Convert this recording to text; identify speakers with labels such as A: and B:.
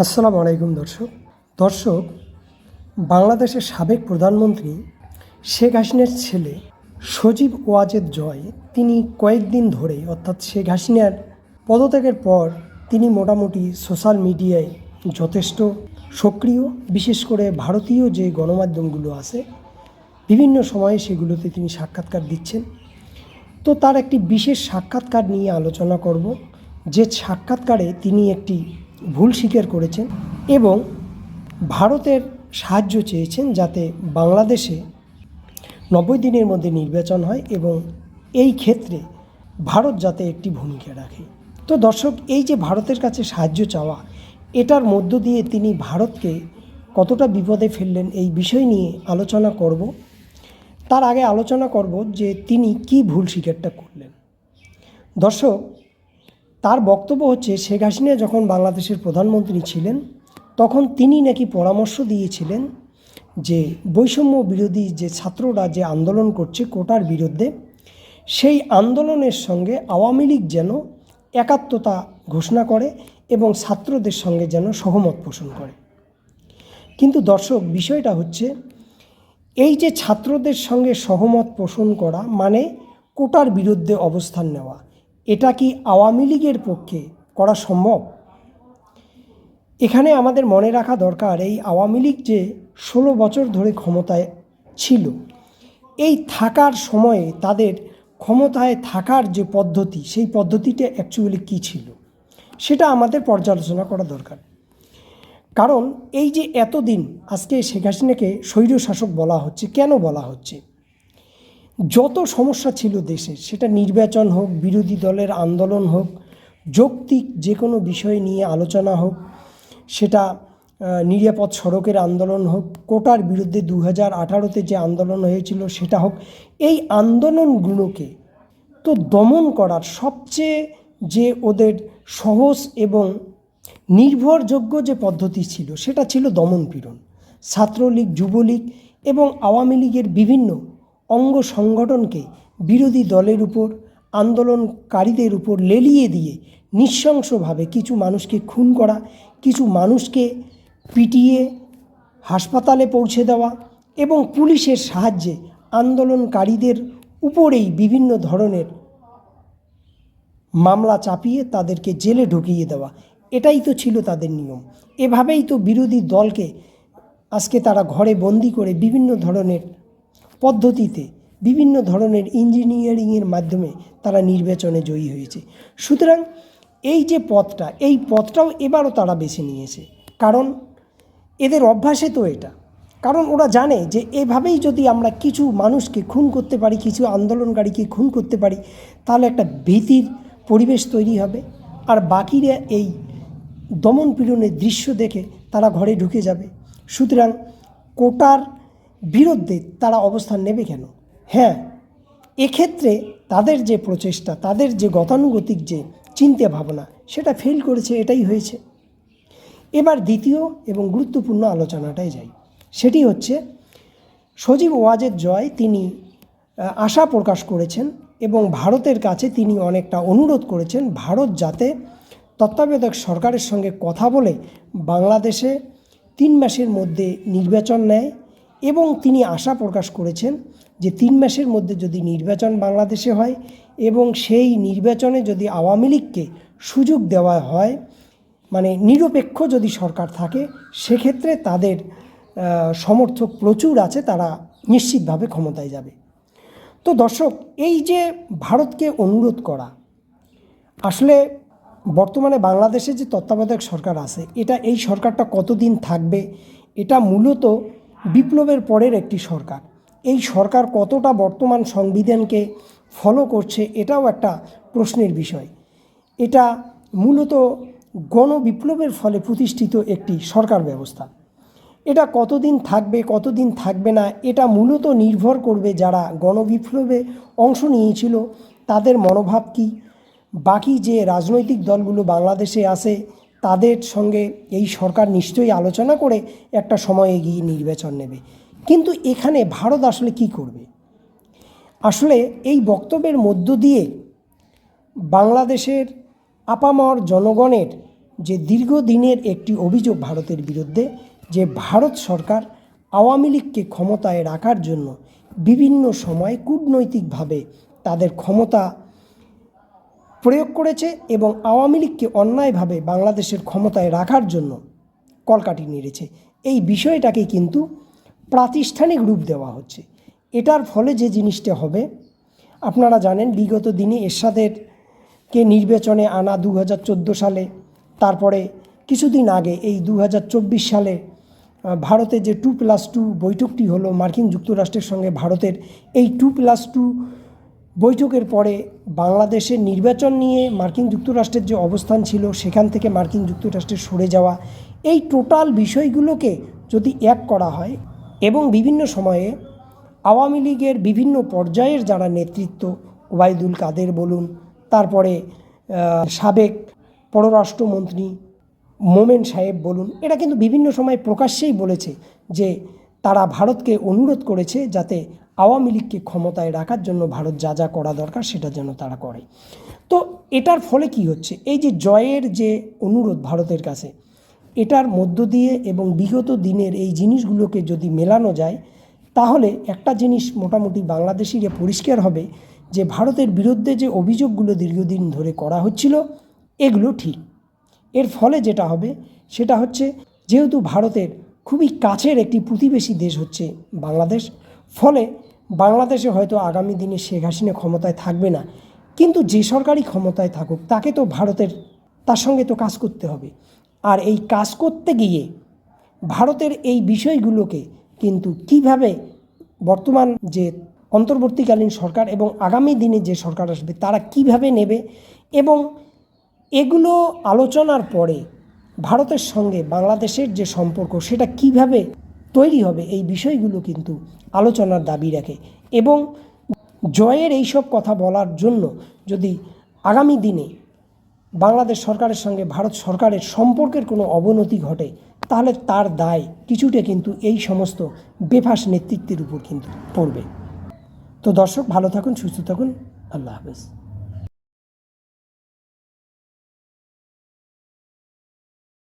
A: আসসালামু আলাইকুম, দর্শক। দর্শক, বাংলাদেশের সাবেক প্রধানমন্ত্রী শেখ হাসিনার ছেলে সজীব ওয়াজেদ জয়, তিনি কয়েকদিন ধরে অর্থাৎ শেখ হাসিনার পদত্যাগের পর, তিনি মোটামুটি সোশ্যাল মিডিয়ায় যথেষ্ট সক্রিয়। বিশেষ করে ভারতীয় যে গণমাধ্যমগুলো আছে, বিভিন্ন সময়ে সেগুলোতে তিনি সাক্ষাৎকার দিচ্ছেন। তো তার একটি বিশেষ সাক্ষাৎকার নিয়ে আলোচনা করব, যে সাক্ষাৎকারে তিনি একটি ভুল স্বীকার করেছেন এবং ভারতের সাহায্য চেয়েছেন যাতে বাংলাদেশে নব্বই দিনের মধ্যে নির্বাচন হয় এবং এই ক্ষেত্রে ভারত যাতে একটি ভূমিকা রাখে। তো দর্শক, এই যে ভারতের কাছে সাহায্য চাওয়া, এটার মধ্য দিয়ে তিনি ভারতকে কতটা বিপদে ফেললেন এই বিষয় নিয়ে আলোচনা করব। তার আগে আলোচনা করব যে তিনি কি ভুল স্বীকারটা করলেন। দর্শক তার বক্তব্য হচ্ছে, শেখ হাসিনা যখন বাংলাদেশের প্রধানমন্ত্রী ছিলেন, তখন তিনি নাকি পরামর্শ দিয়েছিলেন যে বৈষম্য বিরোধী যে ছাত্ররা যে আন্দোলন করছে কোটার বিরুদ্ধে, সেই আন্দোলনের সঙ্গে আওয়ামী লীগ যেন একাত্মতা ঘোষণা করে এবং ছাত্রদের সঙ্গে যেন সহমত পোষণ করে। কিন্তু দর্শক, বিষয়টা হচ্ছে, এই যে ছাত্রদের সঙ্গে সহমত পোষণ করা মানে কোটার বিরুদ্ধে অবস্থান নেওয়া। এটা কি আওয়ামী লীগের পক্ষে করা সম্ভব? এখানে আমাদের মনে রাখা দরকার এই আওয়ামী লীগ যে ষোলো বছর ধরে ক্ষমতায় ছিল, এই থাকার সময়ে তাদের ক্ষমতায় থাকার যে পদ্ধতি, সেই পদ্ধতিটা অ্যাকচুয়ালি কী ছিল? সেটা আমাদের পর্যালোচনা করা দরকার। কারণ এই যে এতদিন আজকে শেখ হাসিনাকে স্বৈরশাসক বলা হচ্ছে, কেন বলা হচ্ছে? যত সমস্যা ছিল দেশে, সেটা নির্বাচন হোক, বিরোধী দলের আন্দোলন হোক, যৌক্তিক যে কোনো বিষয় নিয়ে আলোচনা হোক, সেটা নিরাপদ সড়কের আন্দোলন হোক, কোটার বিরুদ্ধে দু হাজার আঠারোতে যে আন্দোলন হয়েছিল সেটা হোক, এই আন্দোলনগুলোকে তো দমন করার সবচেয়ে যে ওদের সহজ এবং নির্ভরযোগ্য যে পদ্ধতি ছিল, সেটা ছিল দমনপীড়ন ছাত্রলীগ, যুবলীগ এবং আওয়ামী লীগের বিভিন্ন অঙ্গ সংগঠনকে বিরোধী দলের উপর, আন্দোলনকারীদের উপর লেলিয়ে দিয়ে নৃশংসভাবে কিছু মানুষকে খুন করা, কিছু মানুষকে পিটিয়ে হাসপাতালে পৌঁছে দেওয়া এবং পুলিশের সাহায্যে আন্দোলনকারীদের উপরেই বিভিন্ন ধরনের মামলা চাপিয়ে তাদেরকে জেলে ঢুকিয়ে দেওয়া। এটাই তো ছিল তাদের নিয়ম। এভাবেই তো বিরোধী দলকে আজকে তারা ঘরে বন্দি করে বিভিন্ন ধরনের পদ্ধতিতে বিভিন্ন ধরনের ইঞ্জিনিয়ারিংয়ের মাধ্যমে তারা নির্বাচনে জয়ী হয়েছে। সুতরাং এই যে পথটা, এই পথটাও এবারও তারা বেছে নিয়েছে। কারণ এদের অভ্যাসে তো এটা। কারণ ওরা জানে যে এভাবেই যদি আমরা কিছু মানুষকে খুন করতে পারি, কিছু আন্দোলনকারীকে খুন করতে পারি, তাহলে একটা ভীতির পরিবেশ তৈরি হবে। আর বাকিরা এই দমন পীড়নের দৃশ্য দেখে তারা ঘরে ঢুকে যাবে। সুতরাং কোটার বিরুদ্ধে তারা অবস্থান নেবে কেন? হ্যাঁ এক্ষেত্রে তাদের যে প্রচেষ্টা, তাদের যে গতানুগতিক যে চিন্তা ভাবনা, সেটা ফেল করেছে, এটাই হয়েছে। এবার দ্বিতীয় এবং গুরুত্বপূর্ণ আলোচনাটায় যাই। সেটি হচ্ছে, সজীব ওয়াজের জয় তিনি আশা প্রকাশ করেছেন এবং ভারতের কাছে তিনি অনেকটা অনুরোধ করেছেন, ভারত যাতে তত্ত্বাবধায়ক সরকারের সঙ্গে কথা বলে বাংলাদেশে তিন মাসের মধ্যে নির্বাচন নেয় এবং তিনি আশা প্রকাশ করেছেন যে তিন মাসের মধ্যে যদি নির্বাচন বাংলাদেশে হয় এবং সেই নির্বাচনে যদি আওয়ামী লীগকে সুযোগ দেওয়া হয় মানে নিরপেক্ষ যদি সরকার থাকে, সেক্ষেত্রে তাদের সমর্থক প্রচুর আছে, তারা নিশ্চিতভাবে ক্ষমতায় যাবে। তো দর্শক, এই যে ভারতকে অনুরোধ করা, আসলে বর্তমানে বাংলাদেশে যে তত্ত্বাবধায়ক সরকার আছে, এটা এই সরকারটা কতদিন থাকবে, এটা মূলত বিপ্লবের পরের একটি সরকার। এই সরকার কতটা বর্তমান সংবিধানকে ফলো করছে এটাও একটা প্রশ্নের বিষয়। এটা মূলত গণবিপ্লবের ফলে প্রতিষ্ঠিত একটি সরকার ব্যবস্থা। এটা কতদিন থাকবে কতদিন থাকবে না, এটা মূলত নির্ভর করবে যারা গণবিপ্লবে অংশ নিয়েছিল, তাদের মনোভাব কী? বাকি যে রাজনৈতিক দলগুলো বাংলাদেশে আছে তাদের সঙ্গে এই সরকার নিশ্চয়ই আলোচনা করে একটা সময় এগিয়ে নির্বাচন নেবে। কিন্তু এখানে ভারত আসলে কি করবে? আসলে এই বক্তব্যের মধ্য দিয়ে বাংলাদেশের আপামর জনগণের যে দীর্ঘদিনের একটি অভিযোগ ভারতের বিরুদ্ধে, যে ভারত সরকার আওয়ামী লীগকে ক্ষমতায় রাখার জন্য বিভিন্ন সময় কূটনৈতিকভাবে তাদের ক্ষমতা প্রয়োগ করেছে এবং আওয়ামী লীগকে অন্যায়ভাবে বাংলাদেশের ক্ষমতায় রাখার জন্য কলকাঠি নেড়েছে। এই বিষয়টাকে কিন্তু প্রাতিষ্ঠানিক রূপ দেওয়া হচ্ছে। এটার ফলে যে জিনিসটা হবে, আপনারা জানেন বিগত দিনে এরশাদেরকে নির্বাচনে আনা দু হাজার চোদ্দ সালে, তারপরে কিছুদিন আগে এই দু হাজার চব্বিশ সালে ভারতে যে টু প্লাস টু বৈঠকটি হলো, মার্কিন যুক্তরাষ্ট্রের সঙ্গে ভারতের এই টু প্লাস টু বৈঠকের পরে বাংলাদেশের নির্বাচন নিয়ে মার্কিন যুক্তরাষ্ট্রের যে অবস্থান ছিল, সেখান থেকে মার্কিন যুক্তরাষ্ট্রের সরে যাওয়া, এই টোটাল বিষয়গুলোকে যদি এক করা হয় এবং বিভিন্ন সময়ে আওয়ামী লীগের বিভিন্ন পর্যায়ের যারা নেতৃত্ব, ওবায়দুল কাদের বলুন, তারপরে সাবেক পররাষ্ট্রমন্ত্রী মোমেন সাহেব বলুন, এরা কিন্তু বিভিন্ন সময় প্রকাশ্যেই বলেছে যে তারা ভারতকে অনুরোধ করেছে যাতে আওয়ামী লীগকে ক্ষমতায় রাখার জন্য ভারত যা যা করা দরকার সেটা যেন তারা করে। তো এটার ফলে কি হচ্ছে? এই যে জয়ের যে অনুরোধ ভারতের কাছে, এটার মধ্য দিয়ে এবং বিগত দিনের এই জিনিসগুলোকে যদি মেলানো যায়, তাহলে একটা জিনিস মোটামুটি বাংলাদেশিরে পরিষ্কার হবে যে ভারতের বিরুদ্ধে যে অভিযোগগুলো দীর্ঘদিন ধরে করা হচ্ছিল, এগুলো ঠিক। এর ফলে যেটা হবে, সেটা হচ্ছে যেহেতু ভারতের খুবই কাছের একটি প্রতিবেশী দেশ হচ্ছে বাংলাদেশ ফলে বাংলাদেশে হয়তো আগামী দিনে শেখ হাসিনা ক্ষমতায় থাকবে না। কিন্তু যে সরকারি ক্ষমতায় থাকুক, তাকে তো ভারতের, তার সঙ্গে তো কাজ করতে হবে। আর এই কাজ করতে গিয়ে ভারতের এই বিষয়গুলোকে কিন্তু কীভাবে বর্তমান যে অন্তর্বর্তীকালীন সরকার এবং আগামী দিনে যে সরকার আসবে, তারা কীভাবে নেবে এবং এগুলো আলোচনার পরে ভারতের সঙ্গে বাংলাদেশের যে সম্পর্ক, সেটা কীভাবে তৈরি হবে এই বিষয়গুলো কিন্তু আলোচনার দাবি রাখে এবং জয়ের এইসব কথা বলার জন্য যদি আগামী দিনে বাংলাদেশ সরকারের সঙ্গে ভারত সরকারের সম্পর্কের কোনো অবনতি ঘটে, তাহলে তার দায় কিছুটা কিন্তু এই সমস্ত বেফাস নেতৃত্বের উপর কিন্তু পড়বে। তো দর্শক, ভালো থাকুন, সুস্থ থাকুন। আল্লাহ হাফেজ।